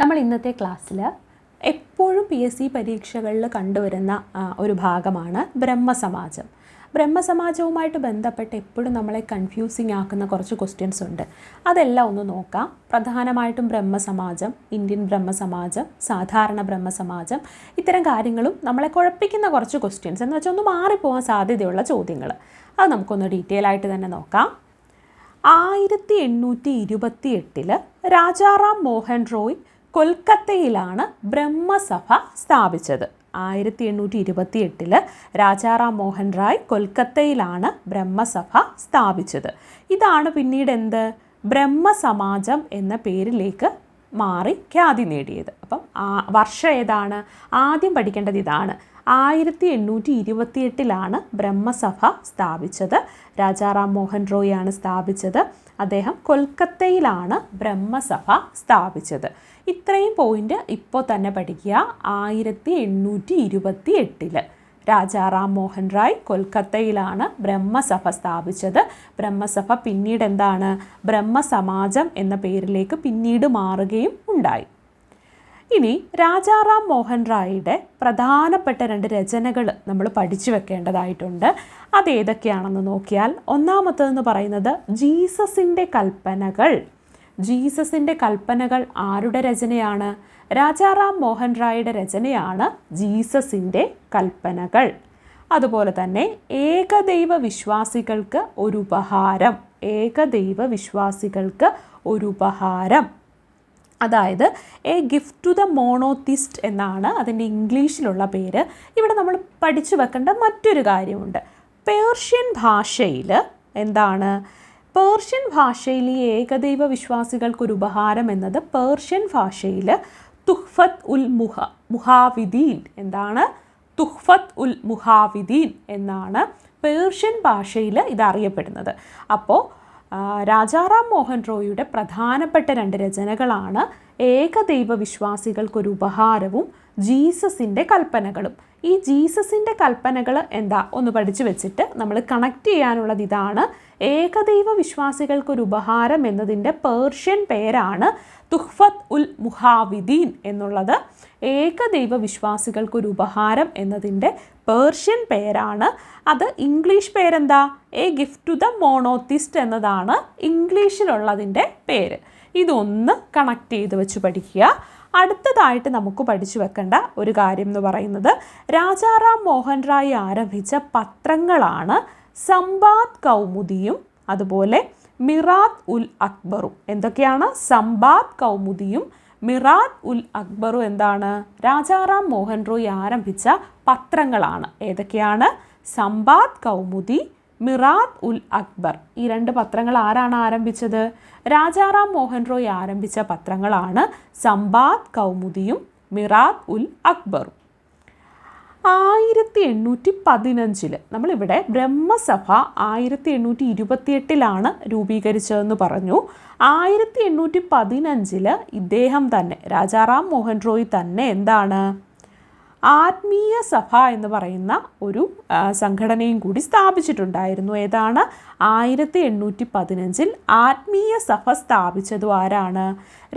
നമ്മൾ ഇന്നത്തെ ക്ലാസ്സിൽ എപ്പോഴും പി എസ് സി പരീക്ഷകളിൽ കണ്ടുവരുന്ന ഒരു ഭാഗമാണ് ബ്രഹ്മസമാജം. ബ്രഹ്മസമാജവുമായിട്ട് ബന്ധപ്പെട്ട് എപ്പോഴും നമ്മളെ കൺഫ്യൂസിങ് ആക്കുന്ന കുറച്ച് ക്വസ്റ്റ്യൻസ് ഉണ്ട്. അതെല്ലാം ഒന്ന് നോക്കാം. പ്രധാനമായിട്ടും ബ്രഹ്മസമാജം ഇന്ത്യൻ ബ്രഹ്മസമാജം സാധാരണ ബ്രഹ്മസമാജം ഇത്തരം കാര്യങ്ങളും നമ്മളെ കുഴപ്പിക്കുന്ന കുറച്ച് ക്വസ്റ്റ്യൻസ് എന്ന് വെച്ചാൽ ഒന്ന് മാറിപ്പോകാൻ സാധ്യതയുള്ള ചോദ്യങ്ങൾ. അത് നമുക്കൊന്ന് ഡീറ്റെയിൽ ആയിട്ട് തന്നെ നോക്കാം. ആയിരത്തി എണ്ണൂറ്റി ഇരുപത്തി എട്ടിൽ രാജാറാം മോഹൻ റോയ് കൊൽക്കത്തയിലാണ് ബ്രഹ്മസഭ സ്ഥാപിച്ചത്. ആയിരത്തി എണ്ണൂറ്റി ഇരുപത്തി എട്ടിൽ രാജാറാം മോഹൻ റായ് കൊൽക്കത്തയിലാണ് ബ്രഹ്മസഭ സ്ഥാപിച്ചത്. ഇതാണ് പിന്നീട് എന്ത് ബ്രഹ്മസമാജം എന്ന പേരിലേക്ക് മാറി ഖ്യാതി നേടിയത്. അപ്പം വർഷം ഏതാണ്? ആദ്യം പഠിക്കേണ്ടത് ഇതാണ്. ആയിരത്തി എണ്ണൂറ്റി ഇരുപത്തിയെട്ടിലാണ് ബ്രഹ്മസഭ സ്ഥാപിച്ചത്. രാജാറാം മോഹൻ റോയ് ആണ് സ്ഥാപിച്ചത്. അദ്ദേഹം കൊൽക്കത്തയിലാണ് ബ്രഹ്മസഭ സ്ഥാപിച്ചത്. ഇത്രയും പോയിന്റ് ഇപ്പോൾ തന്നെ പഠിക്കുക. ആയിരത്തി എണ്ണൂറ്റി ഇരുപത്തി എട്ടിൽ രാജാറാം മോഹൻ റായ് കൊൽക്കത്തയിലാണ് ബ്രഹ്മസഭ സ്ഥാപിച്ചത്. ബ്രഹ്മസഭ പിന്നീട് എന്താണ്? ബ്രഹ്മസമാജം എന്ന പേരിലേക്ക് പിന്നീട് മാറുകയും ഉണ്ടായി. ഇനി രാജാറാം മോഹൻ റായിയുടെ പ്രധാനപ്പെട്ട രണ്ട് രചനകൾ നമ്മൾ പഠിച്ചു വെക്കേണ്ടതായിട്ടുണ്ട്. അതേതൊക്കെയാണെന്ന് നോക്കിയാൽ ഒന്നാമത്തേതെന്ന് പറയുന്നത് ജീസസിന്റെ കൽപ്പനകൾ. ജീസസിന്റെ കൽപ്പനകൾ ആരുടെ രചനയാണ്? രാജാറാം മോഹൻ റായിയുടെ രചനയാണ് ജീസസിന്റെ കൽപ്പനകൾ. അതുപോലെ തന്നെ ഏകദൈവ വിശ്വാസികൾക്ക് ഒരു ഉപഹാരം. ഏകദൈവ വിശ്വാസികൾക്ക് ഒരു ഉപഹാരം. അതായത് a gift to the monotheist എന്നാണ് അതിന്റെ ഇംഗ്ലീഷിലുള്ള പേര്. ഇവിടെ നമ്മൾ പഠിച്ചു വെക്കേണ്ട മറ്റൊരു കാര്യമുണ്ട്. പേർഷ്യൻ ഭാഷയിൽ എന്താണ്? പേർഷ്യൻ ഭാഷയിൽ ഈ ഏകദൈവ വിശ്വാസികൾക്കൊരു ഉപഹാരം എന്നത് പേർഷ്യൻ ഭാഷയിൽ തുഹ്ഫത്ത് ഉൽ മുഹ മുഹാവിദീൻ എന്താണ്? തുഹ്ഫത്ത് ഉൽ മുഹാവിദീൻ എന്നാണ് പേർഷ്യൻ ഭാഷയിൽ ഇത് അറിയപ്പെടുന്നത് അപ്പോൾ രാജാറാം മോഹൻ റോയിയുടെ പ്രധാനപ്പെട്ട രണ്ട് രചനകളാണ് ഏകദൈവ വിശ്വാസികൾക്കൊരു ഉപഹാരവും ജീസസിന്റെ കൽപ്പനകളും. ഈ ജീസസിന്റെ കൽപ്പനകൾ എന്താ? ഒന്ന് പഠിച്ചു വെച്ചിട്ട് നമ്മൾ കണക്ട് ചെയ്യാനുള്ളത് ഇതാണ് ഏകദൈവ വിശ്വാസികൾക്കൊരു ഉപഹാരം എന്നതിന്റെ പേർഷ്യൻ പേരാണ് തുഹ്ഫത്ത് ഉൽ മുഹാവിദീൻ എന്നുള്ളത്. ഏകദൈവ വിശ്വാസികൾക്കൊരു ഉപഹാരം എന്നതിന്റെ പേർഷ്യൻ പേരാണ്. അത് ഇംഗ്ലീഷ് പേരെന്താ? A gift to the monotheist എന്നതാണ് ഇംഗ്ലീഷിലുള്ളതിന്റെ പേര്. ഇതൊന്ന് കണക്ട് ചെയ്ത് വെച്ച് പഠിക്കുക. അടുത്തതായിട്ട് നമുക്ക് പഠിച്ചു വെക്കേണ്ട ഒരു കാര്യം എന്ന് പറയുന്നത് രാജാറാം മോഹൻ റായ് ആരംഭിച്ച പത്രങ്ങളാണ് സമ്പാദ് കൗമുദിയും അതുപോലെ മിറാത്ത് ഉൽ അക്ബറും. എന്തൊക്കെയാണ് സംബാദ് കൗമുദിയും മിറാത്ത് ഉൽ അക്ബറും എന്താണ്? രാജാറാം മോഹൻ റോയ് ആരംഭിച്ച പത്രങ്ങളാണ്. ഏതൊക്കെയാണ്? സംബാദ് കൗമുദി മിറാത്ത് ഉൽ അക്ബർ. ഈ രണ്ട് പത്രങ്ങൾ ആരാണ് ആരംഭിച്ചത്? രാജാറാം മോഹൻ റോയ് ആരംഭിച്ച പത്രങ്ങളാണ് സംബാദ് കൗമുദിയും മിറാത്ത് ഉൽ അക്ബറും. ആയിരത്തി എണ്ണൂറ്റി പതിനഞ്ചിൽ നമ്മളിവിടെ ബ്രഹ്മസഭ ആയിരത്തി എണ്ണൂറ്റി ഇരുപത്തിയെട്ടിലാണ് രൂപീകരിച്ചതെന്ന് പറഞ്ഞു. ആയിരത്തി എണ്ണൂറ്റി പതിനഞ്ചിൽ ഇദ്ദേഹം തന്നെ രാജാറാം മോഹൻ റോയ് തന്നെ എന്താണ്? ആത്മീയ സഭ എന്ന് പറയുന്ന ഒരു സംഘടനയും കൂടി സ്ഥാപിച്ചിട്ടുണ്ടായിരുന്നു. ഏതാണ്? ആയിരത്തി എണ്ണൂറ്റി പതിനഞ്ചിൽ ആത്മീയ സഭ സ്ഥാപിച്ചതും ആരാണ്?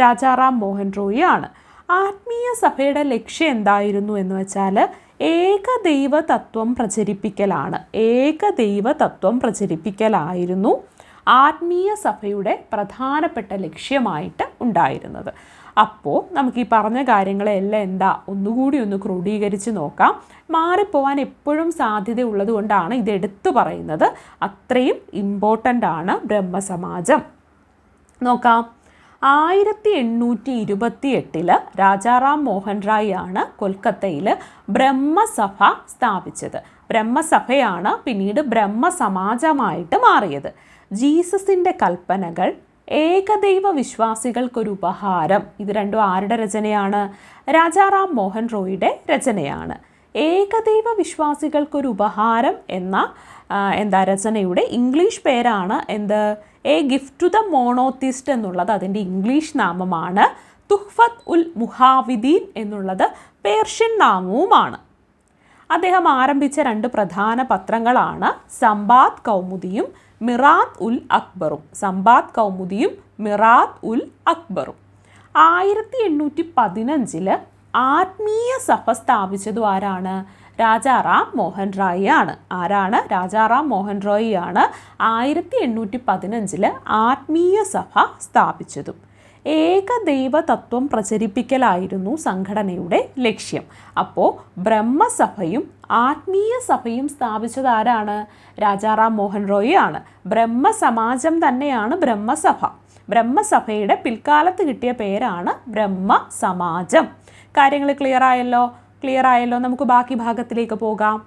രാജാറാം മോഹൻ റോയി ആണ്. ആത്മീയ സഭയുടെ ലക്ഷ്യം എന്തായിരുന്നു എന്ന് വെച്ചാൽ ഏകദൈവ തത്വം പ്രചരിപ്പിക്കലാണ്. ഏകദൈവ തത്വം പ്രചരിപ്പിക്കലായിരുന്നു ആത്മീയ സഭയുടെ പ്രധാനപ്പെട്ട ലക്ഷ്യമായിട്ട് ഉണ്ടായിരുന്നത്. അപ്പോൾ നമുക്ക് ഈ പറഞ്ഞ കാര്യങ്ങളെല്ലാം എന്താ? ഒന്നുകൂടി ഒന്ന് ക്രോഡീകരിച്ച് നോക്കാം. മാറിപ്പോവാൻ എപ്പോഴും സാധ്യത കൊണ്ടാണ് ഇത് എടുത്തു പറയുന്നത്. അത്രയും ഇമ്പോർട്ടന്റ് ആണ് ബ്രഹ്മസമാജം. നോക്കാം. ആയിരത്തി എണ്ണൂറ്റി ഇരുപത്തി എട്ടിൽ രാജാറാം മോഹൻ റായ് ആണ് കൊൽക്കത്തയിൽ ബ്രഹ്മസഭ സ്ഥാപിച്ചത്. ബ്രഹ്മസഭയാണ് പിന്നീട് ബ്രഹ്മസമാജമായിട്ട് മാറിയത്. ജീസസിന്റെ കൽപ്പനകൾ ഏകദൈവ വിശ്വാസികൾക്കൊരു ഉപഹാരം ഇത് രണ്ടും ആരുടെ രചനയാണ്? രാജാറാം മോഹൻ റോയിയുടെ രചനയാണ്. ഏകദൈവ വിശ്വാസികൾക്കൊരു ഉപഹാരം എന്ന എന്താ രചനയുടെ ഇംഗ്ലീഷ് പേരാണ് എന്ത്? A gift to the monotheist എന്നുള്ളത് അതിന്റെ ഇംഗ്ലീഷ് നാമമാണ്. തുഹ്ഫത്ത് ഉൽ മുഹാവിദീൻ എന്നുള്ളത് പേർഷ്യൻ നാമവുമാണ്. അദ്ദേഹം ആരംഭിച്ച രണ്ട് പ്രധാന പത്രങ്ങളാണ് സംബാദ് കൗമുദിയും മിറാത്ത് ഉൽ അക്ബറും. സംബാദ് കൗമുദിയും മിറാത്ത് ഉൽ അക്ബറും. ആയിരത്തി എണ്ണൂറ്റി പതിനഞ്ചിൽ ആത്മീയ സഭ സ്ഥാപിച്ചതും ആരാണ്? രാജാറാം മോഹൻ റോയി ആണ് ആരാണ്? രാജാറാം മോഹൻ റോയി ആണ് ആയിരത്തി എണ്ണൂറ്റി പതിനഞ്ചിൽ ആത്മീയ സഭ സ്ഥാപിച്ചതും. ഏകദൈവ തത്വം പ്രചരിപ്പിക്കലായിരുന്നു സംഘടനയുടെ ലക്ഷ്യം. അപ്പോൾ ബ്രഹ്മസഭയും ആത്മീയ സഭയും സ്ഥാപിച്ചത് ആരാണ്? രാജാറാം മോഹൻ റോയി ആണ് ബ്രഹ്മസമാജം തന്നെയാണ് ബ്രഹ്മസഭ. ബ്രഹ്മസഭയുടെ പിൽക്കാലത്ത് കിട്ടിയ പേരാണ് ബ്രഹ്മസമാജം. കാര്യങ്ങൾ ക്ലിയർ ആയല്ലോ? ക്ലിയർ ആയല്ലോ. നമുക്ക് ബാക്കി ഭാഗത്തിലേക്ക് പോകാം.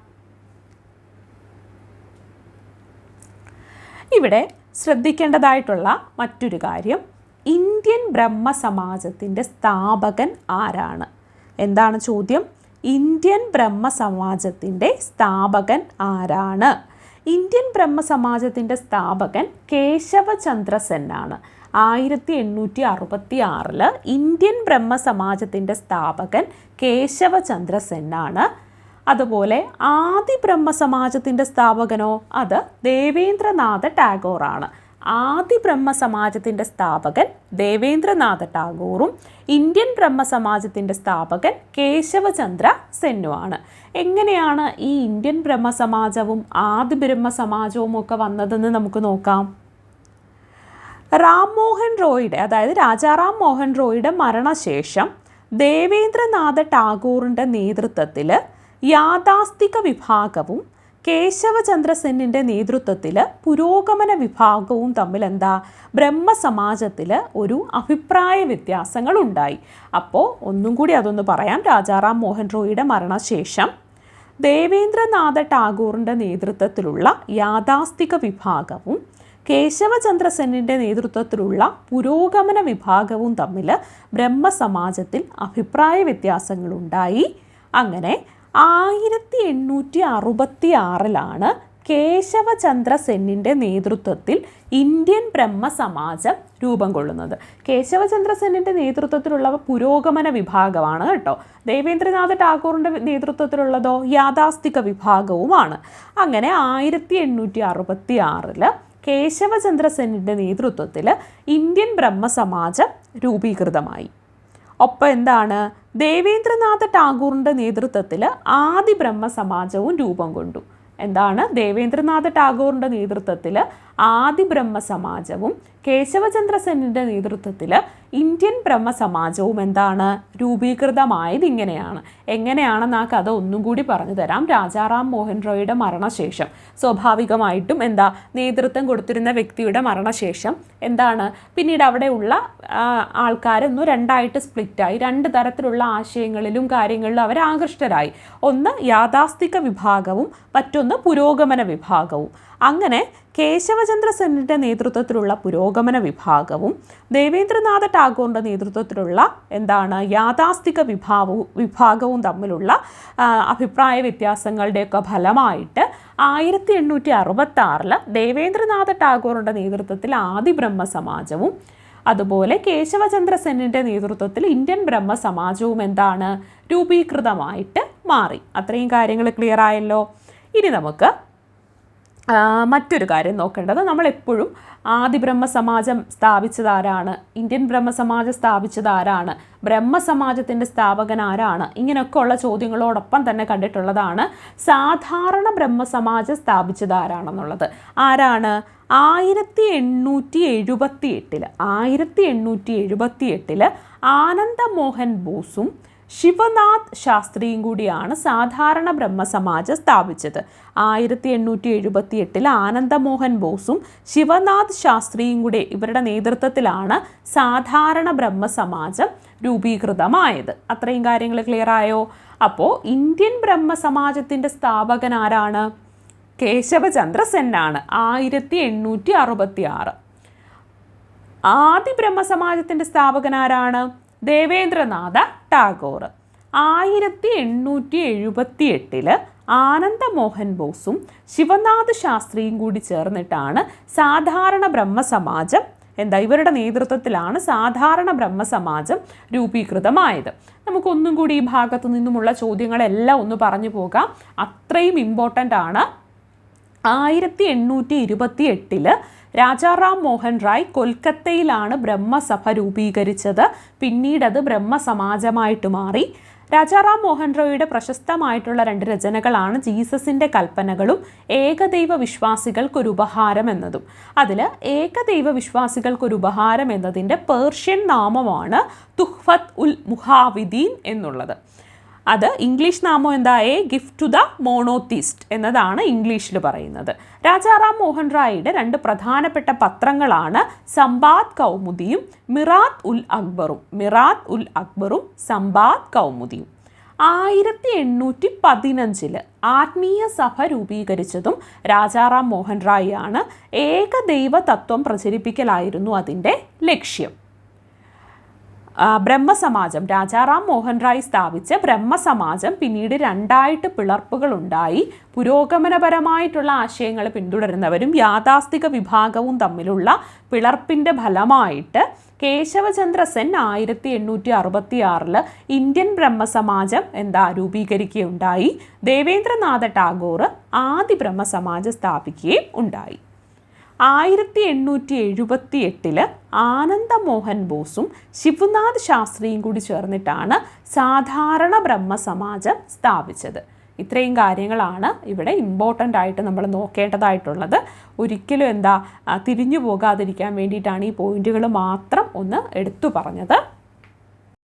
ഇവിടെ ശ്രദ്ധിക്കേണ്ടതായിട്ടുള്ള മറ്റൊരു കാര്യം ഇന്ത്യൻ ബ്രഹ്മ സമാജത്തിന്റെ സ്ഥാപകൻ ആരാണ്? എന്താണ് ചോദ്യം? ഇന്ത്യൻ ബ്രഹ്മ സമാജത്തിന്റെ സ്ഥാപകൻ ആരാണ്? ഇന്ത്യൻ ബ്രഹ്മ സമാജത്തിന്റെ സ്ഥാപകൻ കേശവചന്ദ്ര സെന്നാണ് ആയിരത്തി എണ്ണൂറ്റി അറുപത്തി ആറിൽ ഇന്ത്യൻ ബ്രഹ്മ സമാജത്തിന്റെ സ്ഥാപകൻ കേശവചന്ദ്ര സെന്നാണ് അതുപോലെ ആദി ബ്രഹ്മ സമാജത്തിന്റെ സ്ഥാപകനോ അത് ദേവേന്ദ്രനാഥ ടാഗോറാണ്. ആദി ബ്രഹ്മ സമാജത്തിന്റെ സ്ഥാപകൻ ദേവേന്ദ്രനാഥ ടാഗോറും ഇന്ത്യൻ ബ്രഹ്മ സമാജത്തിന്റെ സ്ഥാപകൻ കേശവചന്ദ്ര സെന്നുമാണ് എങ്ങനെയാണ് ഈ ഇന്ത്യൻ ബ്രഹ്മസമാജവും ആദി ബ്രഹ്മസമാജവും ഒക്കെ വന്നതെന്ന് നമുക്ക് നോക്കാം. റാം മോഹൻ റോയുടെ അതായത് രാജാറാം മോഹൻ റോയുടെ മരണശേഷം ദേവേന്ദ്രനാഥ ടാഗോറിന്റെ നേതൃത്വത്തിൽ യാഥാസ്ഥിക വിഭാഗവും കേശവചന്ദ്ര സെന്നിന്റെ നേതൃത്വത്തിൽ പുരോഗമന വിഭാഗവും തമ്മിൽ എന്താ ബ്രഹ്മസമാജത്തിൽ ഒരു അഭിപ്രായ വ്യത്യാസങ്ങൾ ഉണ്ടായി. അപ്പോൾ ഒന്നും കൂടി അതൊന്ന് പറയാം. രാജാറാം മോഹൻ റോയിയുടെ മരണശേഷം ദേവേന്ദ്രനാഥ ടാഗോറിന്റെ നേതൃത്വത്തിലുള്ള യാഥാസ്ഥിക വിഭാഗവും കേശവചന്ദ്ര സെന്നിന്റെ നേതൃത്വത്തിലുള്ള പുരോഗമന വിഭാഗവും തമ്മിൽ ബ്രഹ്മസമാജത്തിൽ അഭിപ്രായ വ്യത്യാസങ്ങളുണ്ടായി. അങ്ങനെ ആയിരത്തി എണ്ണൂറ്റി അറുപത്തി ആറിലാണ് കേശവചന്ദ്ര സെന്നിന്റെ നേതൃത്വത്തിൽ ഇന്ത്യൻ ബ്രഹ്മസമാജം രൂപം കൊള്ളുന്നത്. കേശവചന്ദ്ര സെന്നിന്റെ നേതൃത്വത്തിലുള്ള പുരോഗമന വിഭാഗമാണ് കേട്ടോ. ദേവേന്ദ്രനാഥ ടാഗോറിന്റെ നേതൃത്വത്തിലുള്ളതോ യാഥാസ്ഥിക വിഭാഗവുമാണ്. അങ്ങനെ ആയിരത്തി എണ്ണൂറ്റി അറുപത്തി ആറിൽ കേശവചന്ദ്ര സെന്നിന്റെ നേതൃത്വത്തിൽ ഇന്ത്യൻ ബ്രഹ്മസമാജം രൂപീകൃതമായി. ഒപ്പം എന്താണ്? ദേവേന്ദ്രനാഥ ടാഗോറിന്റെ നേതൃത്വത്തിൽ ആദി ബ്രഹ്മസമാജവും രൂപം കൊണ്ടു. എന്താണ്? ദേവേന്ദ്രനാഥ ടാഗോറിന്റെ നേതൃത്വത്തിൽ ആദി ബ്രഹ്മസമാജവും കേശവചന്ദ്ര സെന്നിന്റെ നേതൃത്വത്തിൽ ഇന്ത്യൻ ബ്രഹ്മസമാജവും എന്താണ്? രൂപീകൃതമായത് ഇങ്ങനെയാണ്. എങ്ങനെയാണെന്ന് ആ കഥ ഒന്നും കൂടി പറഞ്ഞു തരാം. രാജാറാം മോഹൻ റോയിയുടെ മരണശേഷം. സ്വാഭാവികമായിട്ടും എന്താ? നേതൃത്വം കൊടുത്തിരുന്ന വ്യക്തിയുടെ മരണശേഷം എന്താണ്? പിന്നീട് അവിടെയുള്ള ആൾക്കാരൊന്നും രണ്ടായിട്ട് സ്പ്ലിറ്റായി. രണ്ട് തരത്തിലുള്ള ആശയങ്ങളിലും കാര്യങ്ങളിലും അവർ ആകൃഷ്ടരായി. ഒന്ന് യാഥാസ്ഥിക വിഭാഗവും മറ്റൊന്ന് പുരോഗമന വിഭാഗവും. അങ്ങനെ കേശവചന്ദ്ര സെന്നിന്റെ നേതൃത്വത്തിലുള്ള പുരോഗമന വിഭാഗവും ദേവേന്ദ്രനാഥ ടാഗോറിന്റെ നേതൃത്വത്തിലുള്ള എന്താണ് യാഥാസ്ഥിക വിഭാവവും വിഭാഗവും തമ്മിലുള്ള അഭിപ്രായ വ്യത്യാസങ്ങളുടെയൊക്കെ ഫലമായിട്ട് ആയിരത്തി എണ്ണൂറ്റി അറുപത്തി ആറിൽ ദേവേന്ദ്രനാഥ ടാഗോറിന്റെ നേതൃത്വത്തിൽ ആദി ബ്രഹ്മ സമാജവും അതുപോലെ കേശവചന്ദ്ര സെന്നിന്റെ നേതൃത്വത്തിൽ ഇന്ത്യൻ ബ്രഹ്മ സമാജവും എന്താണ് രൂപീകൃതമായിട്ട് മാറി. അത്രയും കാര്യങ്ങൾ ക്ലിയർ ആയല്ലോ. ഇനി നമുക്ക് മറ്റൊരു കാര്യം നോക്കേണ്ടത് നമ്മളെപ്പോഴും ആദി ബ്രഹ്മസമാജം സ്ഥാപിച്ചതാരാണ്? ഇന്ത്യൻ ബ്രഹ്മസമാജം സ്ഥാപിച്ചതാരാണ്? ബ്രഹ്മസമാജത്തിന്റെ സ്ഥാപകൻ ആരാണ് ഇങ്ങനെയൊക്കെ ഉള്ള ചോദ്യങ്ങളോടൊപ്പം തന്നെ കണ്ടിട്ടുള്ളതാണ് സാധാരണ ബ്രഹ്മസമാജം സ്ഥാപിച്ചതാരാണെന്നുള്ളത്. ആരാണ്? ആയിരത്തി എണ്ണൂറ്റി എഴുപത്തി എട്ടിൽ ആയിരത്തി എണ്ണൂറ്റി എഴുപത്തി എട്ടിൽ ആനന്ദമോഹൻ ബോസും ശിവനാഥ് ശാസ്ത്രിയും കൂടിയാണ് സാധാരണ ബ്രഹ്മസമാജം സ്ഥാപിച്ചത്. ആയിരത്തി എണ്ണൂറ്റി എഴുപത്തി എട്ടിൽ ആനന്ദമോഹൻ ബോസും ശിവനാഥ് ശാസ്ത്രിയും കൂടെ ഇവരുടെ നേതൃത്വത്തിലാണ് സാധാരണ ബ്രഹ്മസമാജം രൂപീകൃതമായത്. അത്രയും കാര്യങ്ങൾ ക്ലിയർ ആയോ? അപ്പോൾ ഇന്ത്യൻ ബ്രഹ്മസമാജത്തിന്റെ സ്ഥാപകൻ ആരാണ്? കേശവചന്ദ്ര സെന്നാണ് ആയിരത്തി എണ്ണൂറ്റി അറുപത്തി ആറ് ആദി ബ്രഹ്മസമാജത്തിന്റെ സ്ഥാപകൻ ആരാണ്? ദേവേന്ദ്രനാഥ ടാഗോർ. ആയിരത്തി എണ്ണൂറ്റി എഴുപത്തി എട്ടിൽ ആനന്ദമോഹൻ ബോസും ശിവനാഥ് ശാസ്ത്രിയും കൂടി ചേർന്നിട്ടാണ് സാധാരണ ബ്രഹ്മസമാജം എന്താ ഇവരുടെ നേതൃത്വത്തിലാണ് സാധാരണ ബ്രഹ്മസമാജം രൂപീകൃതമായത്. നമുക്കൊന്നും കൂടി ഈ ഭാഗത്തു നിന്നുമുള്ള ചോദ്യങ്ങളെല്ലാം ഒന്ന് പറഞ്ഞു പോകാം. അത്രയും ഇമ്പോർട്ടന്റ് ആണ് ആയിരത്തി എണ്ണൂറ്റി ഇരുപത്തി എട്ടിൽ രാജാറാം മോഹൻ റായ് കൊൽക്കത്തയിലാണ് ബ്രഹ്മസഭ രൂപീകരിച്ചത്. പിന്നീടത് ബ്രഹ്മസമാജമായിട്ട് മാറി. രാജാറാം മോഹൻ റോയിയുടെ പ്രശസ്തമായിട്ടുള്ള രണ്ട് രചനകളാണ് ജീസസിന്റെ കൽപ്പനകളും ഏകദൈവ വിശ്വാസികൾക്കൊരു ഉപഹാരം എന്നതും. അതിൽ ഏകദൈവ വിശ്വാസികൾക്കൊരു ഉപഹാരം എന്നതിന്റെ പേർഷ്യൻ നാമമാണ് തുഹ്ഫത്ത് ഉൽ മുഹാവിദീൻ എന്നുള്ളത്. അത് ഇംഗ്ലീഷ് നാമം എന്താ a gift to the monotheist എന്നതാണ് ഇംഗ്ലീഷിൽ പറയുന്നത്. രാജാറാം മോഹൻ റായിയുടെ രണ്ട് പ്രധാനപ്പെട്ട പത്രങ്ങളാണ് സംബാദ് കൗമുദിയും മിറാത്ത് ഉൽ അക്ബറും. മിറാത്ത് ഉൽ അക്ബറും സംബാദ് കൗമുദിയും. ആയിരത്തി എണ്ണൂറ്റി പതിനഞ്ചിൽ ആത്മീയ സഭ രൂപീകരിച്ചതും രാജാറാം മോഹൻ റായിയാണ്. ഏകദൈവ തത്വം പ്രചരിപ്പിക്കലായിരുന്നു അതിന്റെ ലക്ഷ്യം. ബ്രഹ്മസമാജം രാജാറാം മോഹൻ റായ് സ്ഥാപിച്ച ബ്രഹ്മസമാജം പിന്നീട് രണ്ടായിട്ട് പിളർപ്പുകളുണ്ടായി. പുരോഗമനപരമായിട്ടുള്ള ആശയങ്ങൾ പിന്തുടരുന്നവരും യാഥാസ്ഥിക വിഭാഗവും തമ്മിലുള്ള പിളർപ്പിന്റെ ഫലമായിട്ട് കേശവചന്ദ്ര സെൻ ആയിരത്തി എണ്ണൂറ്റി അറുപത്തി ആറിൽ ഇന്ത്യൻ ബ്രഹ്മസമാജം എന്താ രൂപീകരിക്കുകയുണ്ടായി. ദേവേന്ദ്രനാഥ ടാഗോർ ആദി ബ്രഹ്മസമാജം സ്ഥാപിക്കുകയും ഉണ്ടായി. ആയിരത്തി എണ്ണൂറ്റി എഴുപത്തി എട്ടിൽ ആനന്ദമോഹൻ ബോസും ശിവനാഥ് ശാസ്ത്രിയും കൂടി ചേർന്നിട്ടാണ് സാധാരണ ബ്രഹ്മസമാജം സ്ഥാപിച്ചത്. ഇത്രയും കാര്യങ്ങളാണ് ഇവിടെ ഇമ്പോർട്ടന്റ് ആയിട്ട് നമ്മൾ നോക്കേണ്ടതായിട്ടുള്ളത്. ഒരിക്കലും എന്താ തിരിഞ്ഞു പോകാതിരിക്കാൻ വേണ്ടിയിട്ടാണ് ഈ പോയിന്റുകൾ മാത്രം ഒന്ന് എടുത്തു പറഞ്ഞത്.